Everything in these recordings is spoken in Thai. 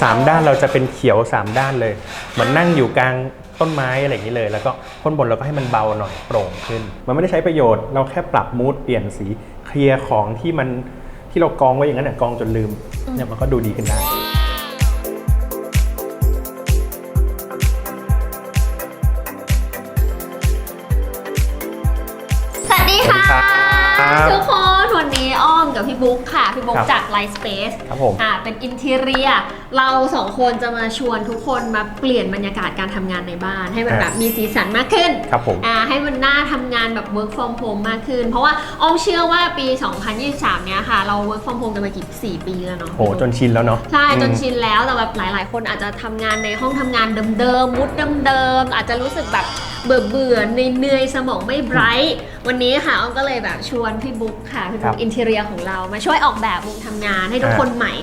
สามด้านเราจะเป็นเขียวสามด้านเลยเหมือนนั่งอยู่กลางต้นไม้อะไรอย่างนี้เลย แล้วก็ข้นบนเราก็ให้มันเบาหน่อยโปร่งขึ้น มันไม่ได้ใช้ประโยชน์เราแค่ปรับมูดเปลี่ยนสีเคลียร์ของที่มันที่เรากองไว้อย่างนั้นน่ะกองจนลืมเนี่ยมันก็ดูดีขึ้นได้สวัสดีค่ะสวัสดีครับทุกคนวันนี้อ้อมกับ พี่บุ๊กค่ะ พี่บุ๊กครับจาก Light Space ครับผมอ่าเป็นอินทีเรียเราสองคนจะมาชวนทุกคนมาเปลี่ยนบรรยากาศการทำงานในบ้าน ให้มันอ่า แบบมีสีสันมากขึ้น ครับผม อ่าให้มันน่าทำงานแบบ work from home มากขึ้น เพราะว่าอ้อมเชื่อว่าปี 2023 เนี้ยค่ะ เรา work from home กันมากี่4ปีแล้วเนาะโห จนชินแล้วเนาะใช่ จนอืมชินแล้วแต่แบบหลาย ๆ คนอาจจะทำงานในห้องทำงานเดิมๆมุดเดิมๆอาจจะรู้สึกแบบเบื่อเบื่อๆเหนื่อยๆสมองไม่ไบรท์วันนี้ค่ะอ้อมก็เลยแบบชวนพี่บุ๊กค่ะ พี่บุ๊ครักบอินเทเรียของเรามาช่วยออกแบบมุมทำงานให้ทุกคนใหม่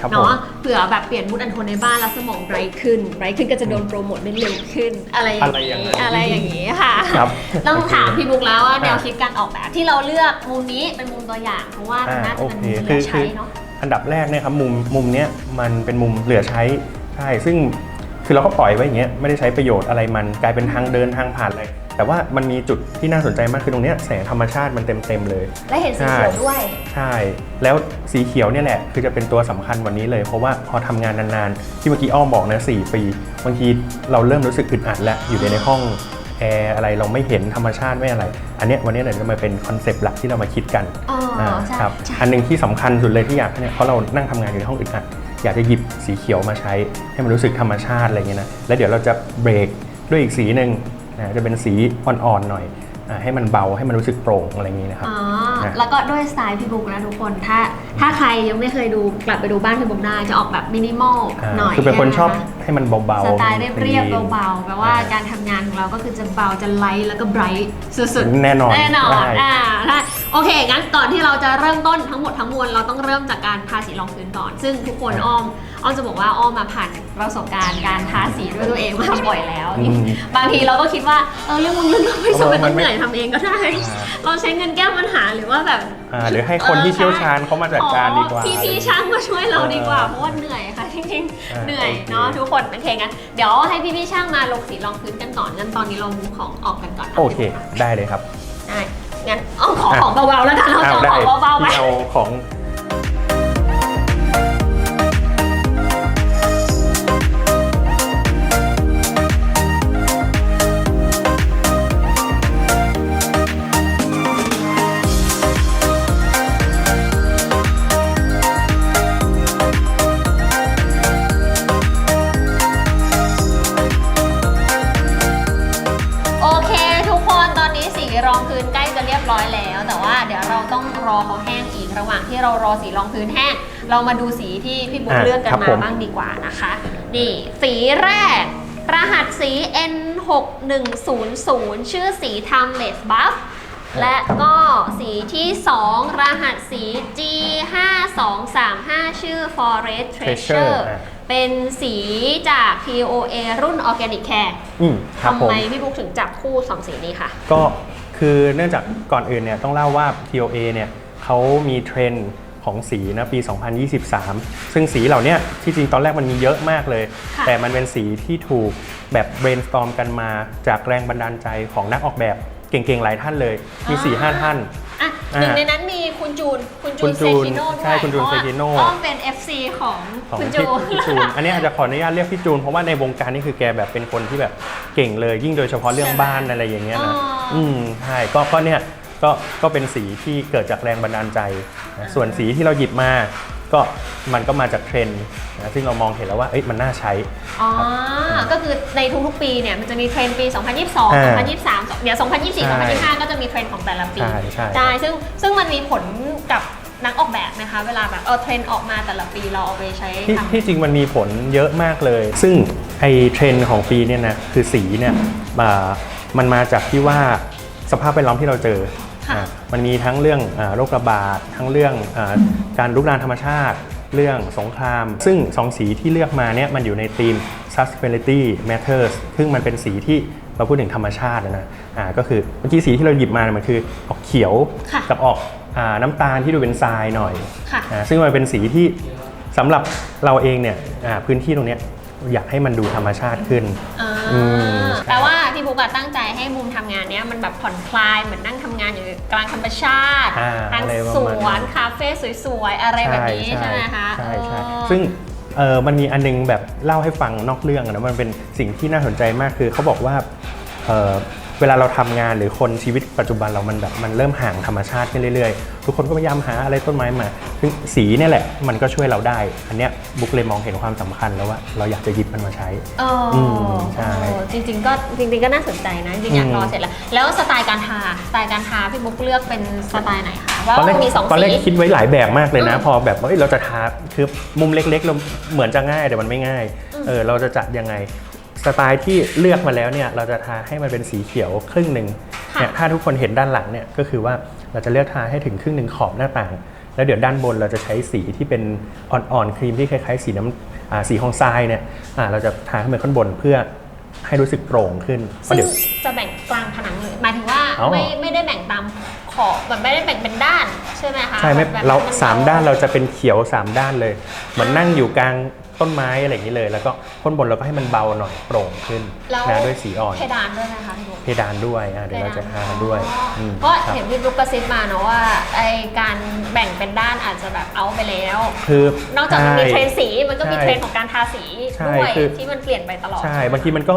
ครับผมเนาะเผื่อแบบเปลี่ยนมูดอันโทนในบ้านแล้วสมองไบรท์ขึ้นไบรท์ขึ้นก็จะโดนโปรโมทได้เร็วขึ้นอะไรอย่างอะไรอย่างนั้นี้นอะไรอย่างนี้ค่ะครับต้องถามพี่บุ๊กแล้วว่าแนวอะคิดการออกแบบที่เราเลือกมุมนี้เป็นมุมตัวอย่างเพราะว่ามันน่าจะเป็นมุมเหลือใช้เนาะอันดับแรกเนี่ยครับมุมมุมเนี้ยมันเป็นมุมเหลือใช้ใช่ซึ่งคือเราก็ปล่อยไว้อย่างเงี้ยไม่ได้ใช้ประโยชน์อะไรมันกลายเป็นทางเดินทางผ่านเลย แต่ว่ามันมีจุดที่น่าสนใจมากคือตรงเนี้ยแสงธรรมชาติมันเต็มเต็มๆเลย และเห็นสีเขียวด้วย ใช่ แล้วสีเขียวเนี่ยแหละ คือจะเป็นตัวสำคัญวันนี้เลย เพราะว่าพอทำงานนานๆ ที่เมื่อกี้อ้อมบอกนะสปี บางทีเราเริ่มรู้สึกอึดอัดแล้วอยู่ในห้องแอร์อะไรเราไม่เห็นธรรมชาติไม่อะไร อันเนี้ยวันนี้เนี่ยจะมาเป็นคอนเซปต์หลักที่เรามาคิดกันอ๋ออาใช่ครับใช่อันหนึงที่สำคัญสุดเลยที่อยากเนี่ยเพราะเรานั่งทำงานอยู่ในห้องอึดอัดอยากจะหยิบสีเขียวมาใช้ให้มันรู้สึกธรรมชาติอะไรเงี้ยนะแล้วเดี๋ยวเราจะเบรกด้วยอีกสีหนึ่ง นะจะเป็นสีอ่อนๆหน่อยอ่าให้มันเบาให้มันรู้สึกโปร่งอะไรอย่างงี้นะครับ อ๋อ นะ แล้วก็ด้วยสไตล์พี่บุ๊กนะทุกคน ถ้า ถ้าใครยังไม่เคยดูกลับไปดูบ้านพี่บุ๊กได้ จะออกแบบมินิมอลอ่าหน่อยคือเป็นคนชอบะะให้มันเบาสๆไตล์เรียบๆคลีนเบาๆแปลว่าอ่าการทำงานของเราก็คือจะเบาจะไลท์แล้วก็ไบรท์สุดๆ แน่นอนแน่นอน ได้ อ่าได้ โอเค งั้นก่อนที่เราจะเริ่มต้นทั้งหมดทั้งมวลเราต้องเริ่มจากการทาสีรองพื้นก่อน ซึ่งทุกคนอ้อมอ้อมจะบอกว่าอ้อมมาผ่านประสบการณ์การทาสีด้วยตัวเองมาบ่อยแล้ว อืม บางทีเราก็คิดว่าเออเรื่องมึงเรื่องเราไม่จำเป็นเออมัต้องนไม่เหนื่อยทำเองก็ได้อ่าเราใช้เงินแก้ปัญหาหรือว่าแบบ อ่าหรือให้คนที่เชี่ยวชาญเขามาจัดการดีกว่าพี่พี่ๆช่างมาช่วยเราดีกว่าเออเพราะว่าเหนื่อยค่ะจริงอ่าๆเหนื่อยโอเคเนาะทุกคนโอเคงั้นเดี๋ยวให้พี่พี่ๆช่างมาลงสีรองพื้นกันก่อนงั้นตอนนี้เรามุของออกกันก่อนโอเค ได้เลยครับ ได้ งั้นอ้อมขออะของเบาๆแล้วกันเราอ้าจะวเอาได้ของเบาๆไหมที่เอาของ เรามาดูสีที่พี่บุ๊คอะเลือกกันครับมาผม บ้างดีกว่านะคะ นี่สีแรก รหัสสี N6100 ชื่อสี Timeless Buff และก็สีที่ 2 รหัสสี G5235 ชื่อ Forest Treasure Treasure อะ เป็นสีจาก POA รุ่น Organic Care อืมครับทำผม ไมพี่บุ๊กถึงจับคู่สองสีนี้ค่ะ ก็คือเนื่องจากก่อนอื่นเนี่ยต้องเล่าว่า TOA เนี่ยเขามีเทรนด์ ของสีนะปี 2023 ซึ่งสีเหล่าเนี้ยที่จริงตอนแรกมันมีเยอะมากเลยค่ะแต่มันเป็นสีที่ถูกแบบ brainstorm กันมาจากแรงบันดาลใจของนักออกแบบเก่งๆ หลายท่านเลย มี 4-5 ท่านอะอ่าหนึ่งในนั้นมีคุณจูน คุณจูคุนณเซจูนคิโน่ด้วยใช่คุณจูนพราะว่าเซคิโน่อ้อมเป็น FC ของของคุณพี่จูนพี่จูน อันนี้อาจจะขออนุญาตเรียกพี่จูน เพราะว่าในวงการนี่คือแกแบบเป็นคนที่แบบเก่งเลย ยิ่งโดยเฉพาะเรื่องบ้านอะไรอย่างเงี้ยนะอ๋ออือืมใช่ก็ก็เนี่ย ก็ก็เป็นสีที่เกิดจากแรงบันดาลใจนะส่วนสีที่เราหยิบมาก็มันก็มาจากเทรนด์นะซึ่งเรามองเห็นแล้วว่าเอ้ยมันน่าใช้ อ๋อ ก็คือในทุกๆปีเนี่ยมันจะมีเทรนด์ปี 2022อ่า2023 เดี๋ยว 2024ใช่2025 ก็จะมีเทรนด์ของแต่ละปี ใช่ใช่ซึ่งซึ่งมันมีผลกับนักออกแบบนะคะ เวลาแบบเออเทรนด์ออกมาแต่ละปีเราเอาไปใช้ที่ทำ ที่จริงมันมีผลเยอะมากเลย ซึ่งไอเทรนด์ของปีเนี่ยนะคือสีเนี่ยอ่ามันมาจากที่ว่าสภาพแวดล้อมที่เราเจอค่ะอะ มันมีทั้งเรื่องอาโรคระบาดทั้งเรื่องอาการลุกรานธรรมชาติ เรื่องสงคราม ซึ่งสองสีที่เลือกมาเนี่ยมันอยู่ในธีม sustainability matters ซึ่งมันเป็นสีที่เราพูดถึงธรรมชาตินะอ่าก็คือเมื่อกี้สีที่เราหยิบมาเนี่ยมันคือออกเขียวค่ะกับออกอาน้ำตาลที่ดูเป็นทรายหน่อยค่ะอ่าซึ่งมันเป็นสีที่สำหรับเราเองเนี่ยอ่าพื้นที่ตรงเนี้ยอยากให้มันดูธรรมชาติขึ้นอ่าอืมแปลว่าพี่บุ๊กอะตั้งใจให้มุมทำงานเนี้ยมันแบบผ่อนคลายเหมือนนั่งทำงานอยู่ กลางธรรมชาติอ่าทางอะไรประสมาณวนั้น นคาเฟ่สวยๆ อะไรแบบนี้ใช่ไหมคะใช่ใช่อ๋อซึ่งเออมันมีอันนึงแบบเล่าให้ฟังนอกเรื่องอะนะมันเป็นสิ่งที่น่าสนใจมากคือเขาบอกว่าเออ เวลาเราทำงานหรือคนชีวิตปัจจุบันเรามันแบบมันเริ่มห่างธรรมชาติขึ้นเรื่อยๆ ทุกคนก็พยายามหาอะไรต้นไม้มาซึ่งสีเนี่ยแหละมันก็ช่วยเราได้ อันเนี้ยบุ๊กเลยมองเห็นความสำคัญแล้วว่าเราอยากจะหยิบมันมาใช้เอออมใช่เออจริง ๆ ก็จริง ๆ ก็น่าสนใจนะจริงๆอยากอืมรอเสร็จแล้ว แล้วสไตล์การทาสไตล์การทาพี่บุ๊กเลือกเป็นสไตล์ไหนคะว่าตอนแรกมันมีสองตอนแรกสีคิดไว้หลายแบบมากเลยนะอืมพอแบบว่าเอ้ยเราจะทาคือมุมเล็กๆเราเหมือนจะง่ายแต่มันไม่ง่ายอืมเออเราจะจัดยังไง สไตล์ที่เลือกมาแล้วเนี่ยเราจะทาให้มันเป็นสีเขียวครึ่งหนึ่งเนี่ยถ้าทุกคนเห็นด้านหลังเนี่ยก็คือว่าเราจะเลือกทาให้ถึงครึ่งหนึ่งขอบหน้าต่าง แล้วเดี๋ยวด้านบนเราจะใช้สีที่เป็นอ่อนๆครีมที่คล้ายๆ สีน้ำอ่าสีของทรายเนี่ยอ่าเราจะทาขึ้นไปข้างบนเพื่อให้รู้สึกโปร่งขึ้นเพราะซึ่งเดี๋ยวจะแบ่งกลางผนังเลยหมายถึงว่าอ๋อไม่ไม่ได้แบ่งตามขอบแบบไม่ได้แบ่งเป็นด้านใช่ไหมคะใช่ไหมแบบเรานสามด้านเราจะเป็นเขียวสามด้านเลยเหมือนนั่งอยู่กลาง ต้นไม้อะไรอย่างนี้เลย แล้วก็ข้นบนเราก็ให้มันเบาหน่อยโปร่งขึ้นแล้วนะด้วยสีอ่อนเพดานด้วยนะคะพี่บุ๊คเพดานด้วยอะเดี๋ยวเราจะทากันด้วยอ๋ออมเพราะครับ เห็นพี่บุ๊กกระซิบมาเนอะว่าไอการแบ่งเป็นด้านอาจจะแบบเอาไปแล้ว คือนอกจากมันมีเทรนใช่ด์สีมันก็มีใช่เทรนด์ของการทาสีใช่ด้วยคือ ที่มันเปลี่ยนไปตลอด ใช่บางทีมันก็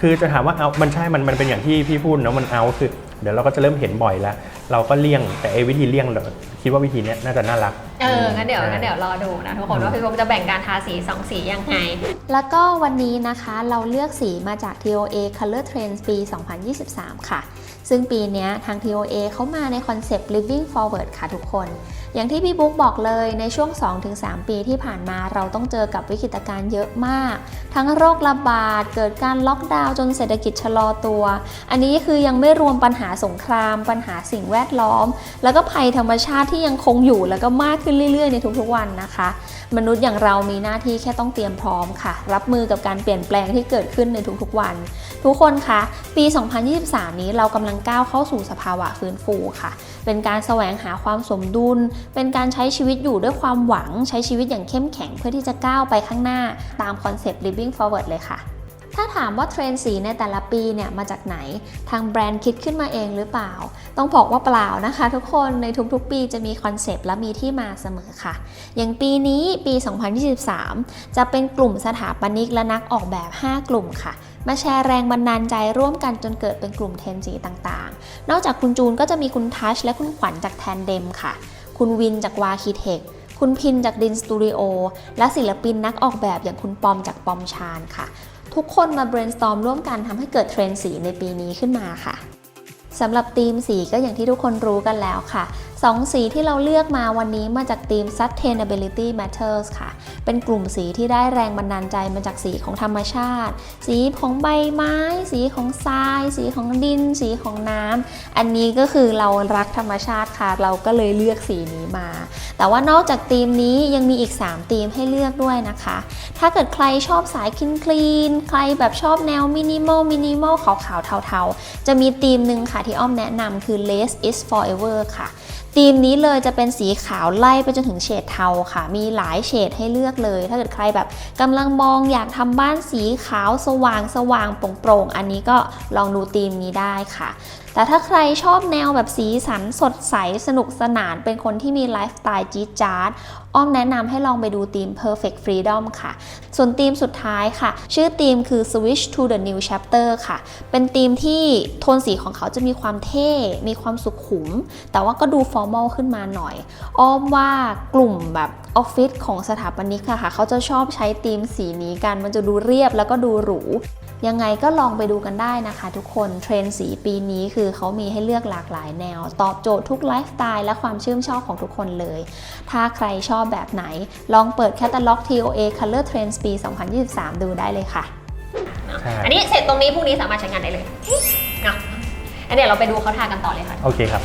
คือจะถามว่าเอามันใช่มันมันเป็นอย่างที่พี่พูดเนอะมันเอาคือ เดี๋ยวเราก็จะเริ่มเห็นบ่อยแล้ว เราก็เลี่ยงแต่ไอ้วิธีเลี่ยงเราคิดว่าวิธีเนี้ยน่าจะน่ารัก เอองั้นเดี๋ยวใช่งั้นเดี๋ยวรอดูนะทุกคนอืมว่าพี่บุ๊กจะแบ่งการทาสีสองสียังไง แล้วก็วันนี้นะคะเราเลือกสีมาจาก TOA Color Trends ปี 2023 ค่ะ ซึ่งปีเนี้ยทาง TOA เขามาในคอนเซปต์ Living Forward ค่ะทุกคน อย่างที่พี่บุ๊กบอกเลยในช่วง 2-3 ปีที่ผ่านมาเราต้องเจอกับวิกฤตการณ์เยอะมาก ทั้งโรคระบาด เกิดการล็อกดาวน์จนเศรษฐกิจชะลอตัว อันนี้คือยังไม่รวมปัญหาสงคราม ปัญหาสิ่งแวดล้อม แล้วก็ภัยธรรมชาติที่ยังคงอยู่แล้วก็มากขึ้นเรื่อยๆ ในทุกๆวันนะคะ มนุษย์อย่างเรามีหน้าที่แค่ต้องเตรียมพร้อมค่ะ รับมือกับการเปลี่ยนแปลงที่เกิดขึ้นในทุกๆวัน ทุกคนคะปี 2023 นี้เรากำลังก้าวเข้าสู่สภาวะฟื้นฟูค่ะ เป็นการแสวงหาความสมดุล เป็นการใช้ชีวิตอยู่ด้วยความหวัง ใช้ชีวิตอย่างเข้มแข็งเพื่อที่จะก้าวไปข้างหน้าตามคอนเซปต์ living forward เลยค่ะถ้าถามว่าเทรนด์สีในแต่ละปีเนี่ยมาจากไหน ทางแบรนด์คิดขึ้นมาเองหรือเปล่า ต้องบอกว่าเปล่านะคะทุกคนในทุกๆปีจะมีคอนเซปต์และมีที่มาเสมอค่ะ อย่างปีนี้ปี 2023 จะเป็นกลุ่มสถาปนิกและนักออกแบบ 5 กลุ่มค่ะ มาแชร์แรงบันดาลใจร่วมกันจนเกิดเป็นกลุ่มเทรนด์สีต่างๆ นอกจากคุณจูนก็จะมีคุณทัชและคุณขวัญจากแทนเดมค่ะ คุณวินจากวาคิเทคคุณพินจากดินสตูดิโอและศิลปินนักออกแบบอย่างคุณปอมจากปอมชานค่ะ ทุกคนมา brainstorm ร่วมกันทำให้เกิดเทรนด์สีในปีนี้ขึ้นมาค่ะ สำหรับธีมสีก็อย่างที่ทุกคนรู้กันแล้วค่ะสองสีที่เราเลือกมาวันนี้มาจากธีม sustainability matters ค่ะ เป็นกลุ่มสีที่ได้แรงบันดาลใจมาจากสีของธรรมชาติ สีของใบไม้ สีของทราย สีของดิน สีของน้ำ อันนี้ก็คือเรารักธรรมชาติค่ะ เราก็เลยเลือกสีนี้มา แต่ว่านอกจากธีมนี้ยังมีอีก 3 ธีมให้เลือกด้วยนะคะ ถ้าเกิดใครชอบสายคลีนคลีน ใครแบบชอบแนวมินิมอลมินิมอลขาวๆเทาๆ จะมีธีมหนึ่งค่ะที่อ้อมแนะนำคือ less is forever ค่ะธีมนี้เลยจะเป็นสีขาวไล่ไปจนถึงเฉดเทาค่ะ มีหลายเฉดให้เลือกเลย ถ้าเกิดใครแบบกำลังมองอยากทำบ้านสีขาวสว่างสว่างโปร่งๆ อันนี้ก็ลองดูธีมนี้ได้ค่ะ แต่ถ้าใครชอบแนวแบบสีสันสดใสสนุกสนาน เป็นคนที่มีไลฟ์สไตล์จี๊ดจ๊าดอ้อมแนะนำให้ลองไปดูธีม Perfect Freedom ค่ะ ส่วนธีมสุดท้ายค่ะ ชื่อธีมคือ Switch to the New Chapter ค่ะ เป็นธีมที่โทนสีของเขาจะมีความเท่ มีความสุขุม แต่ว่าก็ดูฟอร์มอลขึ้นมาหน่อย อ้อมว่ากลุ่มแบบออฟฟิศของสถาปนิกค่ะ เขาจะชอบใช้ธีมสีนี้กัน มันจะดูเรียบแล้วก็ดูหรู ยังไงก็ลองไปดูกันได้นะคะ ทุกคนเทรนด์สีปีนี้คือเขามีให้เลือกหลากหลายแนว ตอบโจทย์ทุกไลฟ์สไตล์และความชื่นชอบของทุกคนเลย ถ้าใครชอบแบบไหน ลองเปิดแคตตาล็อก TOA Color Trends ปี 2023 ดูได้เลยค่ะใช่อันนี้เสร็จตรงนี้พรุ่งนี้สามารถใช้งานได้เลยเนาะอันเดี๋ยวเราไปดูเขาทากันต่อเลยค่ะ โอเคครับ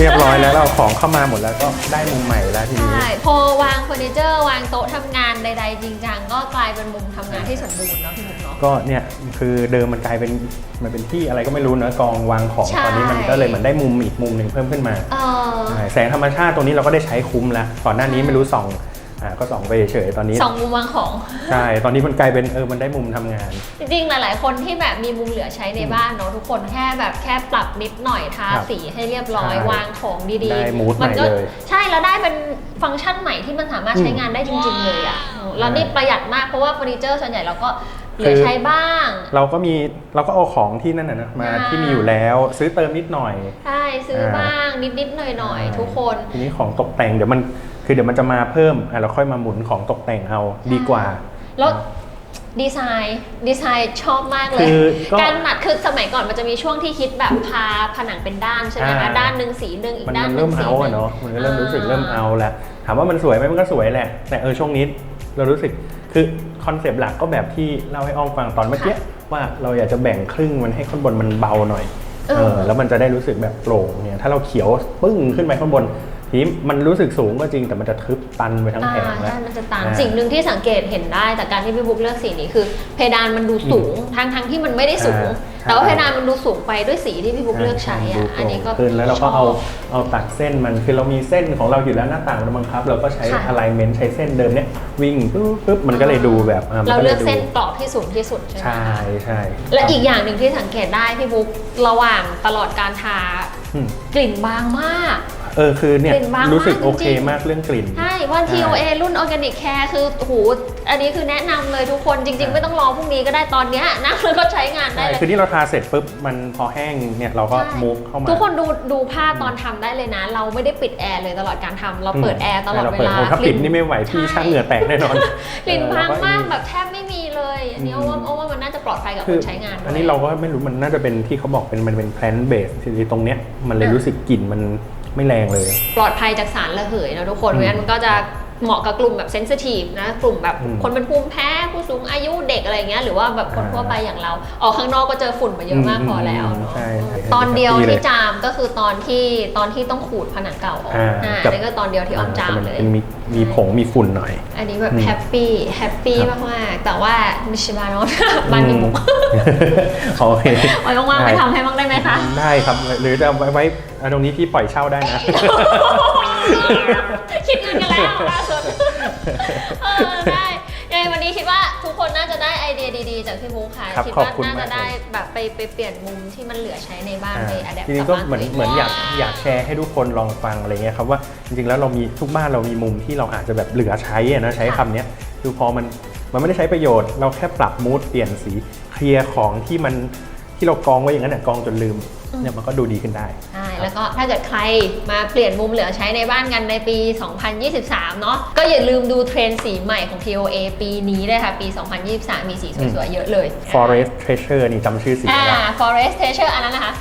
เรียบร้อยแล้วเราเอาของเข้ามาหมดแล้วก็ได้มุมใหม่แล้วทีนี้ ใช่พอวางเฟอร์นิเจอร์ วางโต๊ะทำงานใด ๆ จริงจังก็กลายเป็นมุมทำงานที่สมบูรณ์เนาะพี่บุ๊กเนาะ ก็เนี่ยคือเดิมมันกลายเป็นมันเป็นที่อะไรก็ไม่รู้เนอะกองวางของใช่ ตอนนี้มันก็เลยเหมือนได้มุมอีกมุมหนึ่งเพิ่มขึ้นมาเออ ใช่แสงธรรมชาติตรงนี้เราก็ได้ใช้คุ้มแล้วก่อนหน้านี้ไม่รู้ส่อง อ่าก็ส่องไปเฉยๆตอนนี้ สองมุมวางของ ใช่ ตอนนี้มันกลายเป็นเออมันได้มุมทำงาน จริงๆ หลาย ๆ คนที่แบบมีมุมเหลือใช้ในบ้านเนาะทุกคนแค่แบบแค่ปรับนิดหน่อยทาครับสีให้เรียบร้อยใช่วางของดีได้มูดมัก็ใหม่เลยใช่แล้วได้เป็นฟังก์ชันใหม่ที่มันสามารถใช้งานได้จริง ๆ เลยอะแล้วนี่ประหยัดมากเพราะว่าเฟอร์นิเจอร์ส่วนใหญ่เราก็ เหลือใช้บ้าง เราก็มีเราก็เอาของที่นั่นนะนะมาอ่าที่มีอยู่แล้ว ซื้อเติมนิดหน่อย ใช่ ซื้อบ้างนิดๆหน่อยๆทุกคนทีนี้ของตกแต่งเดี๋ยวมันคือเดี๋ยวมันจะมาเพิ่มอะเราค่อยมาหมุนของตกแต่งเอาดีกว่า แล้วดีไซน์ดีไซน์ชอบมากเลยคือก็การหมัดคือสมัยก่อนมันจะมีช่วงที่คิดแบบพาผนังเป็นด้านใช่ไหมคะอ่าด้านหนึ่งสีหนึ่งอีกมันด้านมันหนึ่เริ่งมสีเอาหนึ่อะงเนาะมันก็เริ่มรู้สึกเริ่มเอาแล้วถามว่ามันสวยไหมมันก็สวยแหละ แต่เออช่วงนี้เรารู้สึกคือ คอนเซปต์หลักก็แบบที่เล่าให้อ้อมฟังตอนเมื่อกี้ว่าเราอยากจะแบ่งครึ่งมันให้ข้างบนมันเบาหน่อยเออเออแล้วมันจะได้รู้สึกแบบโปร่งเนี่ยถ้าเราเขียวปึ้งขึ้นไปข้างบนทีนี้มันรู้สึกสูงก็จริงแต่มันจะทึบตันไปทั้งแผงอ่าแล้วใช่มันจะต่างอ่าสิ่งหนึ่งที่สังเกตเห็นได้จากการที่พี่บุ๊กเลือกสีนี้คือ เพดานมันดูสูงทั้งทั้งที่มันไม่ได้สูงอ่า แต่ว่าใช่เพดานมันดูสูงไปด้วยสีที่พี่บุ๊กเลือกใช้ดูอะโปอันร่นี้งก็ขึ้นแล้วเราก็เอาชบเอาตัดเส้นมันคือเรามีเส้นของเราอยู่แล้วหน้าต่างเราบังคับ เราก็ใช้ค่ะ alignment ใช้เส้นเดิมเนี่ยวิ่งปุ๊บปุ๊บมันก็เลยดูแบบอะมันเราก็เลืยอกดูเส้นกรอบที่สูงที่สุดใช่ไหมใช่คะใช่และอีกอย่างหนึ่งที่สังเกตได้พี่บุ๊กระหว่างตลอดการทาอืมกลิ่นบางมาก เออคือเนี่ยกลิ่นบางรู้สึกมากโอเคจริงๆ มากเรื่องกลิ่น ใช่ว่า TOA รุ่น Organic Care คือโอ้โหอันนี้คือแนะนำเลยทุกคนจริง ๆ ไม่ต้องรอพรุ่งนี้ก็ได้ตอนเนี้ยนะแล้วก็ใช้งานได้ใช่เลย คือที่เราทาเสร็จปุ๊บมันพอแห้งเนี่ยเราก็ใช่ มูฟเข้ามา ทุกคนดูดูภาพตอนทำได้เลยนะ เราไม่ได้ปิดแอร์เลยตลอดการทำเราเปิดแอร์ตลอดใช่เวปิลาโถ้าปิดนี่ไม่ไหวพี่ใช่างเหงื่อแตกแน่นอน กลิ่นเออบางแล้วมากอีแบบแทบไม่มีเลยอันนี้อืเอามว่าเอาว่ามันน่าจะปลอดภัยกับคืคอนใช้งานด้วย อันนี้เราก็ไม่รู้มันน่าจะเป็นที่เขาบอกเป็นมันเป็นแพลนเบสที่ตรงเนี้ยมันเลยรู้สึกกลิ่นมัน ไม่แรงเลย ปลอดภัยจากสารระเหยนะทุกคนอืมเพราะฉะนั้นมันก็จะ เหมาะกับกลุ่มแบบเซนซิทีฟนะ กลุ่มแบบอืมคนเป็นภูมิแพ้ผู้สูงอายุเด็กอะไรเงี้ยหรือว่าแบบคนอ่าทั่วไปอย่างเรา ออกข้างนอกก็เจอฝุ่นมาเยอะมากอืมพอแล้วเนอะใช่ใช่ตอนเดียวแฮปปี้เลยที่จามก็คือตอนที่ตอนที่ต้องขูดผนังเก่าออกอ่าอ่ากับอันนี้ก็ตอนเดียวที่ออมจามแต่นเลยเป็นมีมีผงมีฝุ่นหน่อย อันนี้แบบอืมแฮปปี้แฮปปี้ครับมากๆแต่ว่าไม่ใช่บ้านน้องบ้านพี่มุกโอเคไว้ว่างๆไปทำให้บ้างได้ไหมคะ ได้ครับ หรือจะไว้ไว้อะตรงนี้พี่ปล่อยเช่าได้นะ คิดเงินกันแล้วล่าสุดเออได้ยังไงวันนี้คิดว่าทุกคนน่าจะได้ไอเดียดีๆ จากพี่มุกค่ะครับคิดขอบว่าคุณน่าจะมากเลยได้แบบไปไปเปลี่ยนมุมที่มันเหลือใช้ในบ้านอ่าไปอัดแอปจริงๆก็เหมือนเหมือนอยากอยากแชร์ให้ทุกคนลองฟังอะไรเงี้ยครับว่าจริงๆแล้วเรามีทุกบ้านเรามีมุมที่เราอาจจะแบบเหลือใช้อะนะใช้คำเนี้ยคือพอมันมันไม่ได้ใช้ประโยชน์เราแค่ปรับมูดเปลี่ยนสีเคลียร์ของที่มันที่เรากองไว้อย่างนั้นน่ะกองจนลืมเนี่ยมันก็ดูดีขึ้นได้ใช่ แล้วก็ถ้าเกิดใครมาเปลี่ยนมุมเหลือใช้ในบ้านกันในปี 2023 เนาะก็อย่าลืมดูเทรนด์สีใหม่ของ TOA ปีนี้ด้วยค่ะปี 2023 มีสีสวยๆ เยอะเลย forest treasure นี่จำชื่อสีอ่าได้ forest treasure อันนั้นนะคะ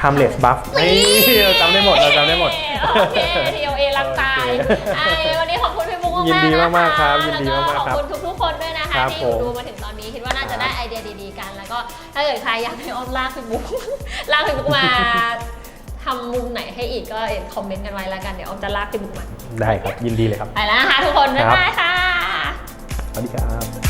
timeless buff นี่เราจำได้หมดเราจำได้หมด โอเค TOA รักตายอ่าวันนี้ขอบคุณพี่มุกมากๆยินดีนะคะมากๆครับยินดีมากๆแล้วครัขบ อบคุณทุกๆคนด้วยนะคะครับที่อยู่ผม ดูมาถึงตอนนี้คิดว่าน่าจะได้ไอเดียดีๆกัน แล้วก็ถ้าเกิดใครอยากให้ออมลากพี่มุกลากพี่มุกมา ทำมุมไหนให้อีกก็คอมเมนต์กันไว้แล้วกันเดี๋ยวออมจะลากพี่มุกมาได้ครับยินดีเลยครับไปแล้วนะคะทุกคนบ๊ายบายค่ะสวัสดีครับ